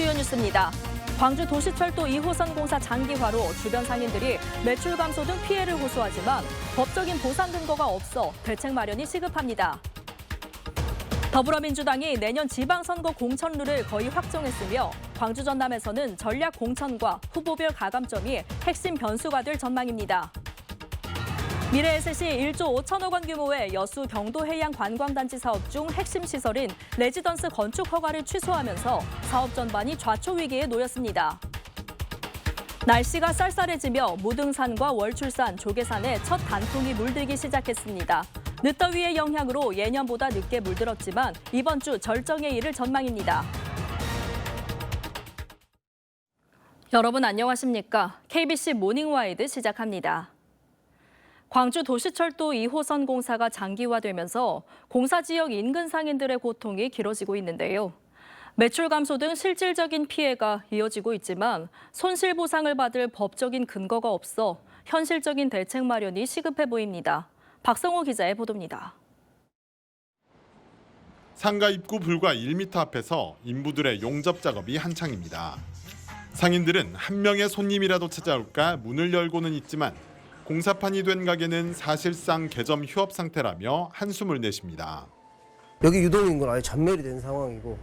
주요 뉴스입니다. 광주 도시철도 2호선 공사 장기화로 주변 상인들이 매출 감소 등 피해를 호소하지만 법적인 보상 근거가 없어 대책 마련이 시급합니다. 더불어민주당이 내년 지방선거 공천룰을 거의 확정했으며 광주 전남에서는 전략 공천과 후보별 가감점이 핵심 변수가 될 전망입니다. 미래에셋이 1조 5천억 원 규모의 여수 경도 해양 관광단지 사업 중 핵심 시설인 레지던스 건축 허가를 취소하면서 사업 전반이 좌초 위기에 놓였습니다. 날씨가 쌀쌀해지며 무등산과 월출산, 조계산에 첫 단풍이 물들기 시작했습니다. 늦더위의 영향으로 예년보다 늦게 물들었지만 이번 주 절정에 이를 전망입니다. 여러분 안녕하십니까? KBC 모닝와이드 시작합니다. 광주 도시철도 2호선 공사가 장기화되면서 공사 지역 인근 상인들의 고통이 길어지고 있는데요. 매출 감소 등 실질적인 피해가 이어지고 있지만 손실 보상을 받을 법적인 근거가 없어 현실적인 대책 마련이 시급해 보입니다. 박성호 기자의 보도입니다. 상가 입구 불과 1m 앞에서 인부들의 용접 작업이 한창입니다. 상인들은 한 명의 손님이라도 찾아올까 문을 열고는 있지만 공사판이 된 가게는 사실상 개점 휴업 상태라며 한숨을 내쉽니다. 여기 유동인구는 아예 전멸이 된 상황이고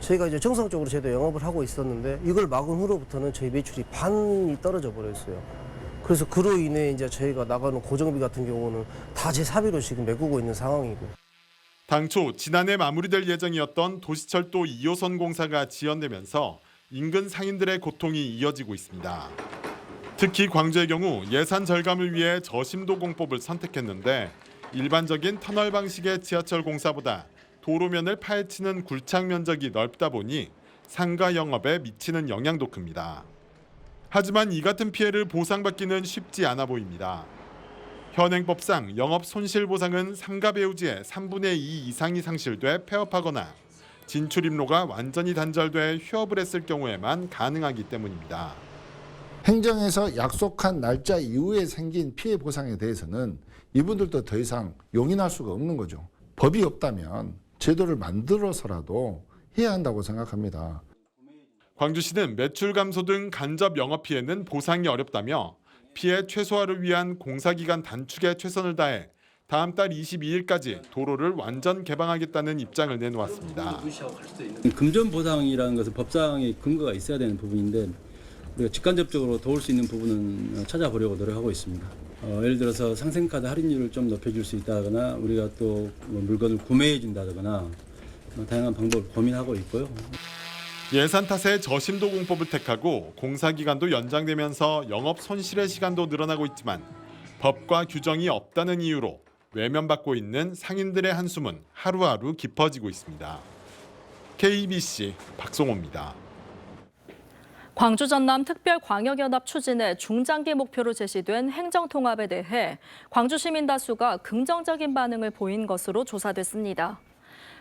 저희가 이제 정상적으로 저희도 영업을 하고 있었는데 이걸 막은 후로부터는 저희 매출이 반이 떨어져 버렸어요. 그래서 그로 인해 이제 저희가 나가는 고정비 같은 경우는 다 제 사비로 지금 메꾸고 있는 상황이고 당초 지난해 마무리될 예정이었던 도시철도 2호선 공사가 지연되면서 인근 상인들의 고통이 이어지고 있습니다. 특히 광주의 경우 예산 절감을 위해 저심도 공법을 선택했는데 일반적인 터널 방식의 지하철 공사보다 도로면을 파헤치는 굴착 면적이 넓다 보니 상가 영업에 미치는 영향도 큽니다. 하지만 이 같은 피해를 보상받기는 쉽지 않아 보입니다. 현행법상 영업 손실 보상은 상가 배우지의 3분의 2 이상이 상실돼 폐업하거나 진출 입로가 완전히 단절돼 휴업을 했을 경우에만 가능하기 때문입니다. 행정에서 약속한 날짜 이후에 생긴 피해 보상에 대해서는 이분들도 더 이상 용인할 수가 없는 거죠. 법이 없다면 제도를 만들어서라도 해야 한다고 생각합니다. 광주시는 매출 감소 등 간접 영업 피해는 보상이 어렵다며 피해 최소화를 위한 공사 기간 단축에 최선을 다해 다음 달 22일까지 도로를 완전 개방하겠다는 입장을 내놓았습니다. 금전 보상이라는 것은 법상의 근거가 있어야 되는 부분인데 우리가 직간접적으로 도울 수 있는 부분은 찾아보려고 노력하고 있습니다. 어, 예를 들어서 상생카드 할인율을 좀 높여줄 수 있다거나 우리가 또 뭐 물건을 구매해 준다거나 뭐 다양한 방법을 고민하고 있고요. 예산 탓에 저심도 공법을 택하고 공사 기간도 연장되면서 영업 손실의 시간도 늘어나고 있지만 법과 규정이 없다는 이유로 외면받고 있는 상인들의 한숨은 하루하루 깊어지고 있습니다. KBC 박송호입니다. 광주 전남 특별광역연합 추진의 중장기 목표로 제시된 행정통합에 대해 광주 시민 다수가 긍정적인 반응을 보인 것으로 조사됐습니다.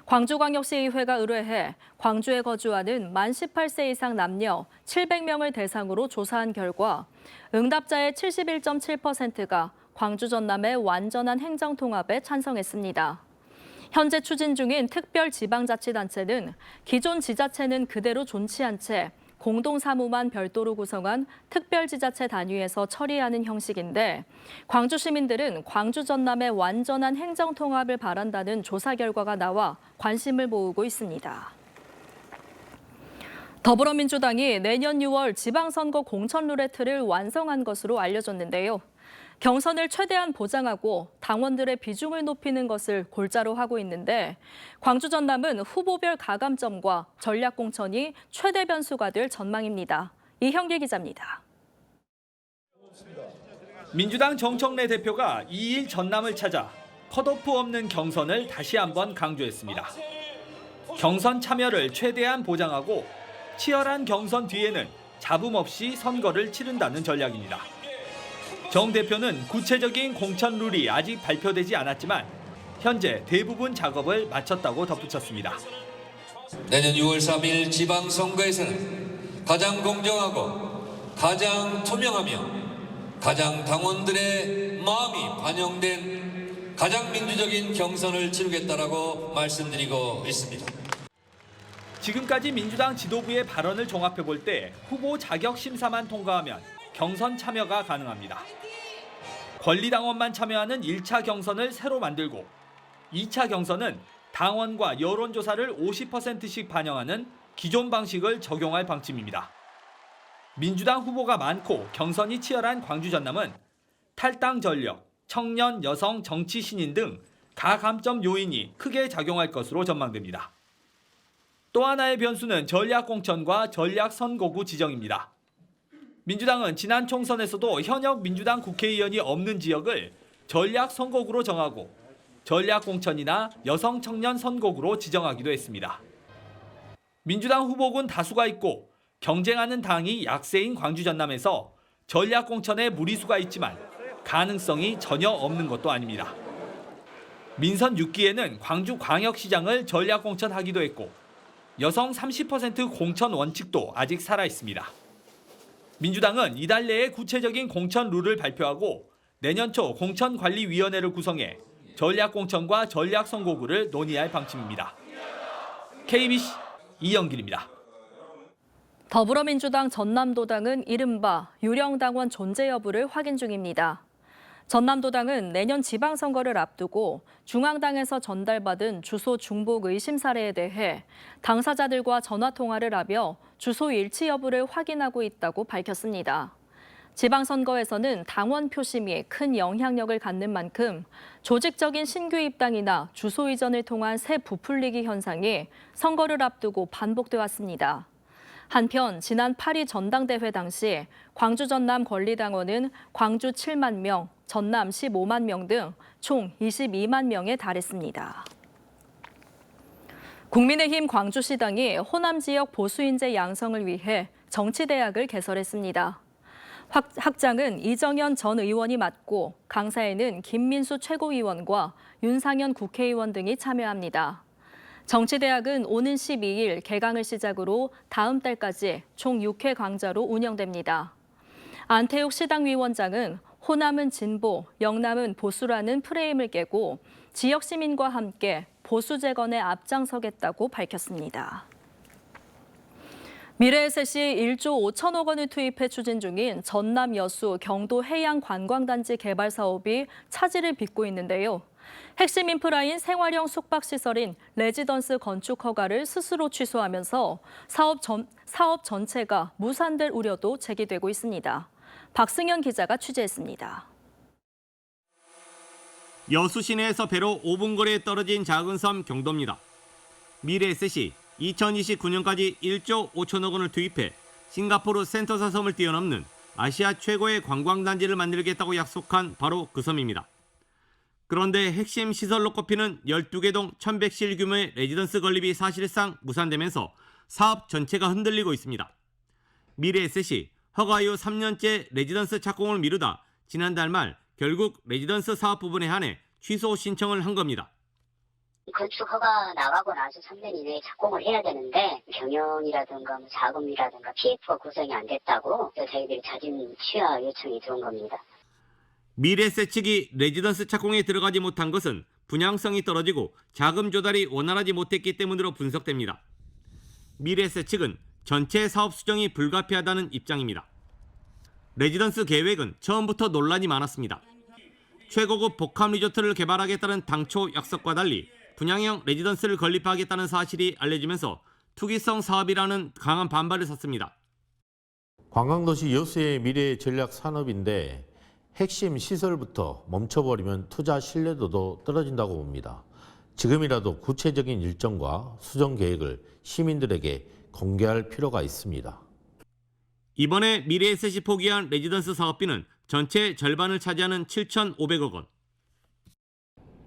광주광역시의회가 의뢰해 광주에 거주하는 만 18세 이상 남녀 700명을 대상으로 조사한 결과 응답자의 71.7%가 광주 전남의 완전한 행정통합에 찬성했습니다. 현재 추진 중인 특별지방자치단체는 기존 지자체는 그대로 존치한 채 공동 사무만 별도로 구성한 특별지자체 단위에서 처리하는 형식인데 광주 시민들은 광주 전남의 완전한 행정 통합을 바란다는 조사 결과가 나와 관심을 모으고 있습니다. 더불어민주당이 내년 6월 지방선거 공천 룰레트를 완성한 것으로 알려졌는데요. 경선을 최대한 보장하고 당원들의 비중을 높이는 것을 골자로 하고 있는데 광주 전남은 후보별 가감점과 전략 공천이 최대 변수가 될 전망입니다. 이형길 기자입니다. 민주당 정청래 대표가 2일 전남을 찾아 컷오프 없는 경선을 다시 한번 강조했습니다. 경선 참여를 최대한 보장하고 치열한 경선 뒤에는 잡음 없이 선거를 치른다는 전략입니다. 정 대표는 구체적인 공천 룰이 아직 발표되지 않았지만 현재 대부분 작업을 마쳤다고 덧붙였습니다. 내년 6월 3일 지방선거에서는 가장 공정하고 가장 투명하며 가장 당원들의 마음이 반영된 가장 민주적인 경선을 치르겠다라고 말씀드리고 있습니다. 지금까지 민주당 지도부의 발언을 종합해 볼 때 후보 자격 심사만 통과하면 경선 참여가 가능합니다. 권리당원만 참여하는 1차 경선을 새로 만들고 2차 경선은 당원과 여론조사를 50%씩 반영하는 기존 방식을 적용할 방침입니다. 민주당 후보가 많고 경선이 치열한 광주 전남은 탈당 전력, 청년, 여성, 정치 신인 등 가감점 요인이 크게 작용할 것으로 전망됩니다. 또 하나의 변수는 전략 공천과 전략 선거구 지정입니다. 민주당은 지난 총선에서도 현역 민주당 국회의원이 없는 지역을 전략 선거구로 정하고 전략 공천이나 여성 청년 선거구로 지정하기도 했습니다. 민주당 후보군 다수가 있고 경쟁하는 당이 약세인 광주 전남에서 전략 공천에 무리수가 있지만 가능성이 전혀 없는 것도 아닙니다. 민선 6기에는 광주 광역시장을 전략 공천하기도 했고 여성 30% 공천 원칙도 아직 살아 있습니다. 민주당은 이달 내에 구체적인 공천 룰을 발표하고 내년 초 공천관리위원회를 구성해 전략 공천과 전략 선거구를 논의할 방침입니다. KBC 이영길입니다. 더불어민주당 전남도당은 이른바 유령 당원 존재 여부를 확인 중입니다. 전남도당은 내년 지방선거를 앞두고 중앙당에서 전달받은 주소 중복 의심 사례에 대해 당사자들과 전화통화를 하며 주소 일치 여부를 확인하고 있다고 밝혔습니다. 지방선거에서는 당원 표심이 큰 영향력을 갖는 만큼 조직적인 신규 입당이나 주소 이전을 통한 새 부풀리기 현상이 선거를 앞두고 반복돼 왔습니다. 한편 지난 8위 전당대회 당시 광주 전남 권리당원은 광주 7만 명, 전남 15만 명 등 총 22만 명에 달했습니다. 국민의힘 광주시당이 호남 지역 보수 인재 양성을 위해 정치대학을 개설했습니다. 확- 학장은 이정현 전 의원이 맡고 강사에는 김민수 최고위원과 윤상현 국회의원 등이 참여합니다. 정치대학은 오는 12일 개강을 시작으로 다음 달까지 총 6회 강좌로 운영됩니다. 안태욱 시당위원장은 호남은 진보, 영남은 보수라는 프레임을 깨고 지역 시민과 함께 보수 재건에 앞장서겠다고 밝혔습니다. 미래에셋이 1조 5천억 원을 투입해 추진 중인 전남 여수 경도 해양 관광단지 개발 사업이 차질을 빚고 있는데요. 핵심 인프라인 생활형 숙박시설인 레지던스 건축 허가를 스스로 취소하면서 사업, 전, 사업 전체가 무산될 우려도 제기되고 있습니다. 박승현 기자가 취재했습니다. 여수 시내에서 배로 5분 거리에 떨어진 작은 섬 경도입니다. 미래에셋이 2029년까지 1조 5천억 원을 투입해 싱가포르 센토사 섬을 뛰어넘는 아시아 최고의 관광단지를 만들겠다고 약속한 바로 그 섬입니다. 그런데 핵심 시설로 꼽히는 12개 동 1100실 규모의 레지던스 건립이 사실상 무산되면서 사업 전체가 흔들리고 있습니다. 미래에셋이 허가 이후 3년째 레지던스 착공을 미루다 지난달 말 결국 레지던스 사업 부분에 한해 취소 신청을 한 겁니다. 건축 허가 나가고 나서 3년 이내에 착공을 해야 되는데 경영이라든가 뭐 자금이라든가 PF가 구성이 안 됐다고 저희들이 자진 취하 요청이 들어온 겁니다. 미래 세 측이 레지던스 착공에 들어가지 못한 것은 분양성이 떨어지고 자금 조달이 원활하지 못했기 때문으로 분석됩니다. 미래세 측은 전체 사업 수정이 불가피하다는 입장입니다. 레지던스 계획은 처음부터 논란이 많았습니다. 최고급 복합 리조트를 개발하겠다는 당초 약속과 달리 분양형 레지던스를 건립하겠다는 사실이 알려지면서 투기성 사업이라는 강한 반발을 샀습니다. 관광도시 여수의 미래 전략 산업인데 핵심 시설부터 멈춰버리면 투자 신뢰도도 떨어진다고 봅니다. 지금이라도 구체적인 일정과 수정 계획을 시민들에게 공개할 필요가 있습니다. 이번에 미래에셋이 포기한 레지던스 사업비는 전체 절반을 차지하는 7,500억 원.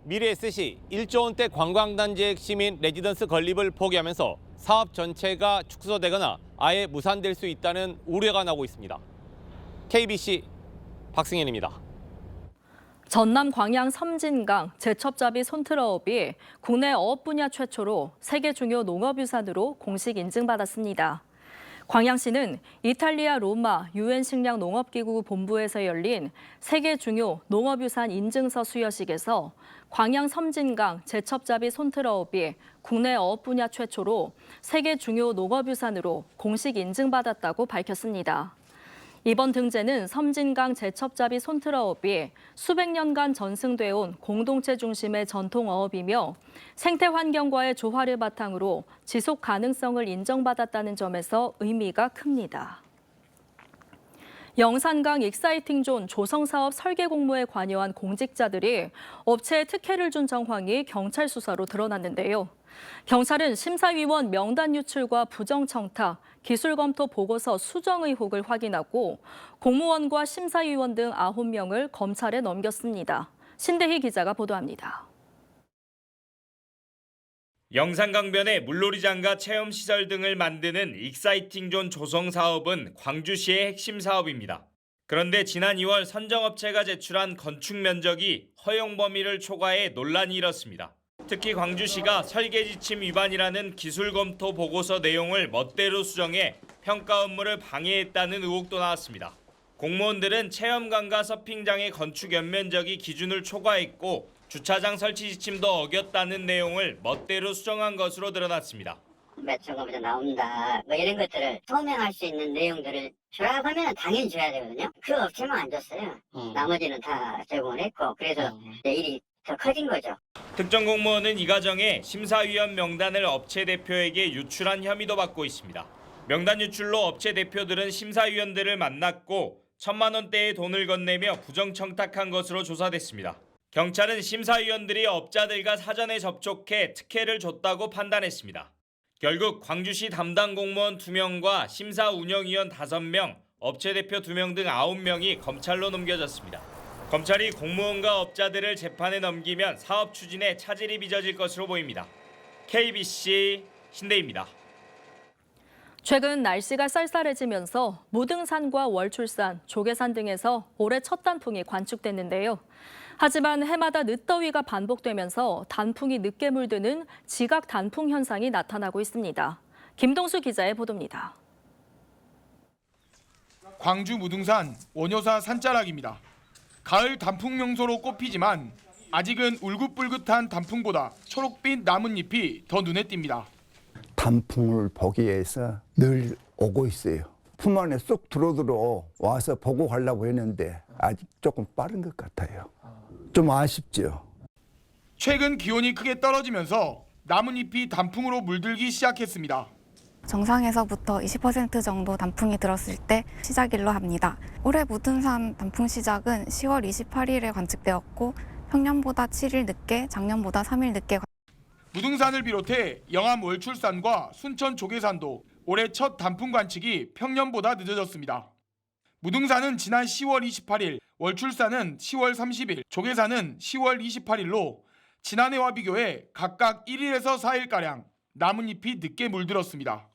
미래에셋이 1조 원대 관광단지의 핵심인 레지던스 건립을 포기하면서 사업 전체가 축소되거나 아예 무산될 수 있다는 우려가 나오고 있습니다. KBC 박승현입니다. 전남 광양 섬진강 제첩잡이 손트러업이 국내 어업 분야 최초로 세계 중요 농업 유산으로 공식 인증받았습니다. 광양시는 이탈리아 로마 유엔 식량 농업기구 본부에서 열린 세계 중요 농업유산 인증서 수여식에서 광양 섬진강 제첩잡이 손트러업이 국내 어업 분야 최초로 세계 중요 농업유산으로 공식 인증받았다고 밝혔습니다. 이번 등재는 섬진강 제첩잡이 손트러업이 수백 년간 전승돼 온 공동체 중심의 전통 어업이며 생태 환경과의 조화를 바탕으로 지속 가능성을 인정받았다는 점에서 의미가 큽니다. 영산강 익사이팅 존 조성 사업 설계 공모에 관여한 공직자들이 업체에 특혜를 준 정황이 경찰 수사로 드러났는데요. 경찰은 심사위원 명단 유출과 부정 청탁, 기술 검토 보고서 수정 의혹을 확인하고 공무원과 심사위원 등 9명을 검찰에 넘겼습니다. 신대희 기자가 보도합니다. 영산강변에 물놀이장과 체험시설 등을 만드는 익사이팅존 조성 사업은 광주시의 핵심 사업입니다. 그런데 지난 2월 선정업체가 제출한 건축 면적이 허용 범위를 초과해 논란이 일었습니다. 특히 광주시가 설계 지침 위반이라는 기술 검토 보고서 내용을 멋대로 수정해 평가 업무를 방해했다는 의혹도 나왔습니다. 공무원들은 체험관과 서핑장의 건축 연면적이 기준을 초과했고 주차장 설치 지침도 어겼다는 내용을 멋대로 수정한 것으로 드러났습니다. 매출금에서 나온다 뭐 이런 것들을 소명할 수 있는 내용들을 주라고 하면 당연히 줘야 되거든요. 그 업체만 안 줬어요. 나머지는 다 제공을 했고 그래서 이제 일이 더 커진 거죠. 특정 공무원은 이 과정에 심사위원 명단을 업체 대표에게 유출한 혐의도 받고 있습니다. 명단 유출로 업체 대표들은 심사위원들을 만났고 천만 원대의 돈을 건네며 부정 청탁한 것으로 조사됐습니다. 경찰은 심사위원들이 업자들과 사전에 접촉해 특혜를 줬다고 판단했습니다. 결국 광주시 담당 공무원 2명과 심사 운영위원 5명, 업체 대표 2명 등 9명이 검찰로 넘겨졌습니다. 검찰이 공무원과 업자들을 재판에 넘기면 사업 추진에 차질이 빚어질 것으로 보입니다. KBC 신대입니다. 최근 날씨가 쌀쌀해지면서 무등산과 월출산, 조계산 등에서 올해 첫 단풍이 관측됐는데요. 하지만 해마다 늦더위가 반복되면서 단풍이 늦게 물드는 지각 단풍 현상이 나타나고 있습니다. 김동수 기자의 보도입니다. 광주 무등산 원효사 산자락입니다. 가을 단풍 명소로 꼽히지만 아직은 울긋불긋한 단풍보다 초록빛 나뭇잎이 더 눈에 띕니다. 단풍을 보기 위해서 늘 오고 있어요. 품 안에 쏙 들어들어 와서 보고 가려고 했는데 아직 조금 빠른 것 같아요. 좀 아쉽죠. 최근 기온이 크게 떨어지면서 나뭇잎이 단풍으로 물들기 시작했습니다. 정상에서부터 20% 정도 단풍이 들었을 때 시작일로 합니다. 올해 무등산 단풍 시작은 10월 28일에 관측되었고 평년보다 7일 늦게, 작년보다 3일 늦게 무등산을 비롯해 영암 월출산과 순천 조계산도 올해 첫 단풍 관측이 평년보다 늦어졌습니다. 무등산은 지난 10월 28일, 월출산은 10월 30일, 조계산은 10월 28일로 지난해와 비교해 각각 1일에서 4일가량 나뭇잎이 늦게 물들었습니다.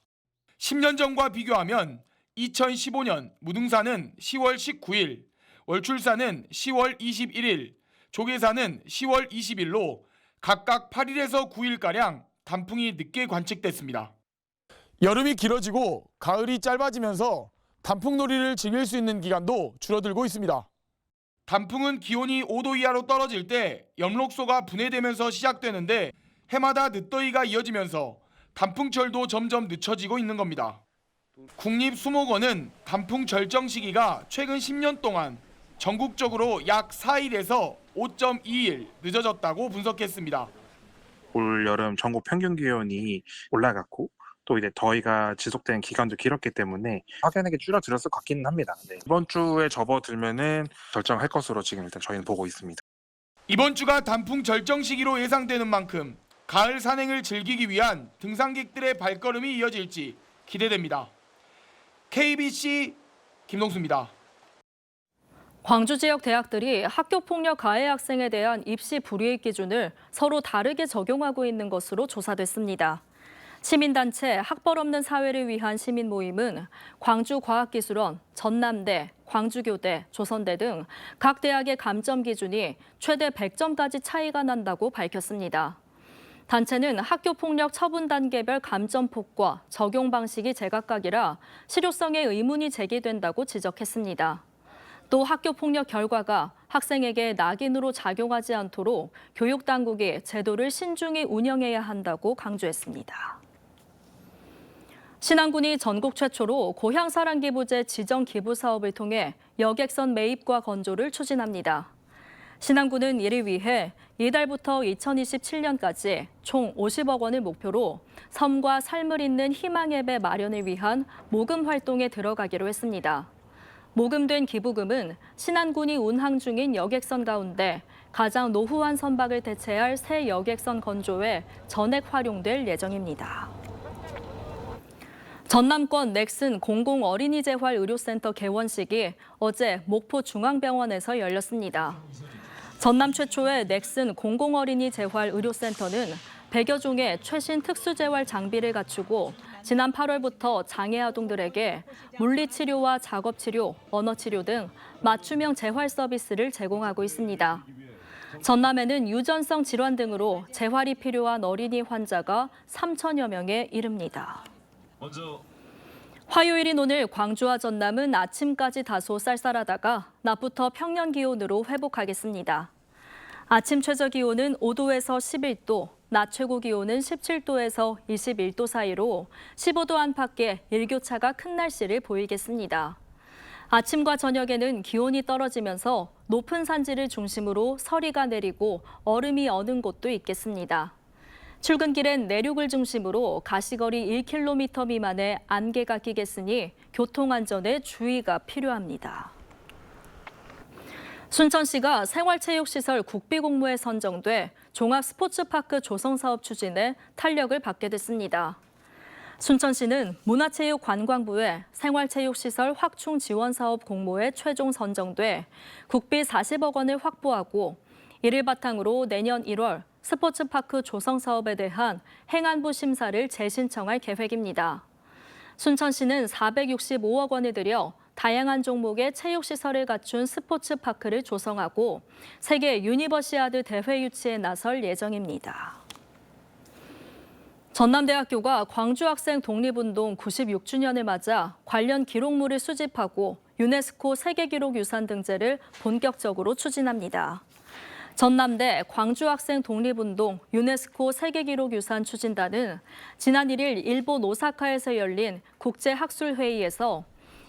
10년 전과 비교하면 2015년 무등산은 10월 19일, 월출산은 10월 21일, 조계산은 10월 20일로 각각 8일에서 9일가량 단풍이 늦게 관측됐습니다. 여름이 길어지고 가을이 짧아지면서 단풍놀이를 즐길 수 있는 기간도 줄어들고 있습니다. 단풍은 기온이 5도 이하로 떨어질 때 엽록소가 분해되면서 시작되는데 해마다 늦더위가 이어지면서 단풍철도 점점 늦춰지고 있는 겁니다. 국립수목원은 단풍 절정 시기가 최근 10년 동안 전국적으로 약 4일에서 5.2일 늦어졌다고 분석했습니다. 올 여름 전국 평균 기온이 올라갔고 또 이제 더위가 지속된 기간도 길었기 때문에 확연하게 줄어들었을 것 같기는 합니다. 네. 이번 주에 접어들면은 결정할 것으로 지금 일단 저희는 보고 있습니다. 이번 주가 단풍 절정 시기로 예상되는 만큼 가을 산행을 즐기기 위한 등산객들의 발걸음이 이어질지 기대됩니다. KBC 김동수입니다. 광주 지역 대학들이 학교 폭력 가해 학생에 대한 입시 불이익 기준을 서로 다르게 적용하고 있는 것으로 조사됐습니다. 시민단체 학벌 없는 사회를 위한 시민 모임은 광주과학기술원, 전남대, 광주교대, 조선대 등 각 대학의 감점 기준이 최대 100점까지 차이가 난다고 밝혔습니다. 단체는 학교 폭력 처분 단계별 감점폭과 적용 방식이 제각각이라 실효성에 의문이 제기된다고 지적했습니다. 또 학교 폭력 결과가 학생에게 낙인으로 작용하지 않도록 교육 당국이 제도를 신중히 운영해야 한다고 강조했습니다. 신안군이 전국 최초로 고향사랑기부제 지정 기부 사업을 통해 여객선 매입과 건조를 추진합니다. 신안군은 이를 위해 이달부터 2027년까지 총 50억 원을 목표로 섬과 삶을 잇는 희망앱의 마련을 위한 모금 활동에 들어가기로 했습니다. 모금된 기부금은 신안군이 운항 중인 여객선 가운데 가장 노후한 선박을 대체할 새 여객선 건조에 전액 활용될 예정입니다. 전남권 넥슨 공공 어린이 재활 의료센터 개원식이 어제 목포 중앙병원에서 열렸습니다. 전남 최초의 넥슨 공공 어린이 재활 의료센터는 100여 종의 최신 특수 재활 장비를 갖추고 지난 8월부터 장애 아동들에게 물리 치료와 작업 치료, 언어 치료 등 맞춤형 재활 서비스를 제공하고 있습니다. 전남에는 유전성 질환 등으로 재활이 필요한 어린이 환자가 3천여 명에 이릅니다. 화요일인 오늘 광주와 전남은 아침까지 다소 쌀쌀하다가 낮부터 평년 기온으로 회복하겠습니다. 아침 최저 기온은 5도에서 11도, 낮 최고 기온은 17도에서 21도 사이로 15도 안팎의 일교차가 큰 날씨를 보이겠습니다. 아침과 저녁에는 기온이 떨어지면서 높은 산지를 중심으로 서리가 내리고 얼음이 어는 곳도 있겠습니다. 출근길엔 내륙을 중심으로 가시거리 1km 미만의 안개가 끼겠으니 교통안전에 주의가 필요합니다. 순천시가 생활체육시설 국비공모에 선정돼 종합스포츠파크 조성사업 추진에 탄력을 받게 됐습니다. 순천시는 문화체육관광부의 생활체육시설 확충 지원 사업 공모에 최종 선정돼 국비 40억 원을 확보하고 이를 바탕으로 내년 1월 스포츠파크 조성 사업에 대한 행안부 심사를 재신청할 계획입니다. 순천시는 465억 원을 들여 다양한 종목의 체육시설을 갖춘 스포츠파크를 조성하고 세계 유니버시아드 대회 유치에 나설 예정입니다. 전남대학교가 광주학생 독립운동 96주년을 맞아 관련 기록물을 수집하고 유네스코 세계기록유산 등재를 본격적으로 추진합니다. 전남대 광주학생 독립운동 유네스코 세계기록유산 추진단은 지난 1일 일본 오사카에서 열린 국제학술회의에서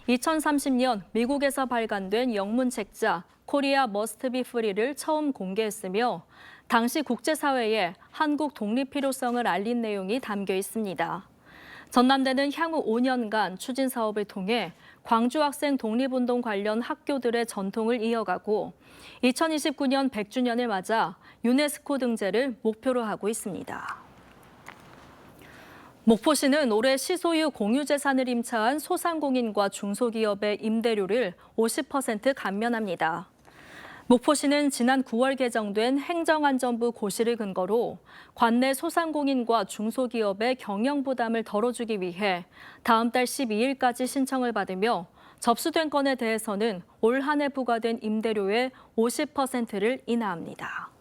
2030년 미국에서 발간된 영문 책자 코리아 머스트 비 프리를 처음 공개했으며 당시 국제사회에 한국 독립 필요성을 알린 내용이 담겨 있습니다. 전남대는 향후 5년간 추진 사업을 통해 광주 학생 독립운동 관련 학교들의 전통을 이어가고 2029년 100주년을 맞아 유네스코 등재를 목표로 하고 있습니다. 목포시는 올해 시소유 공유재산을 임차한 소상공인과 중소기업의 임대료를 50% 감면합니다. 목포시는 지난 9월 개정된 행정안전부 고시를 근거로 관내 소상공인과 중소기업의 경영 부담을 덜어주기 위해 다음 달 12일까지 신청을 받으며 접수된 건에 대해서는 올 한 해 부과된 임대료의 50%를 인하합니다.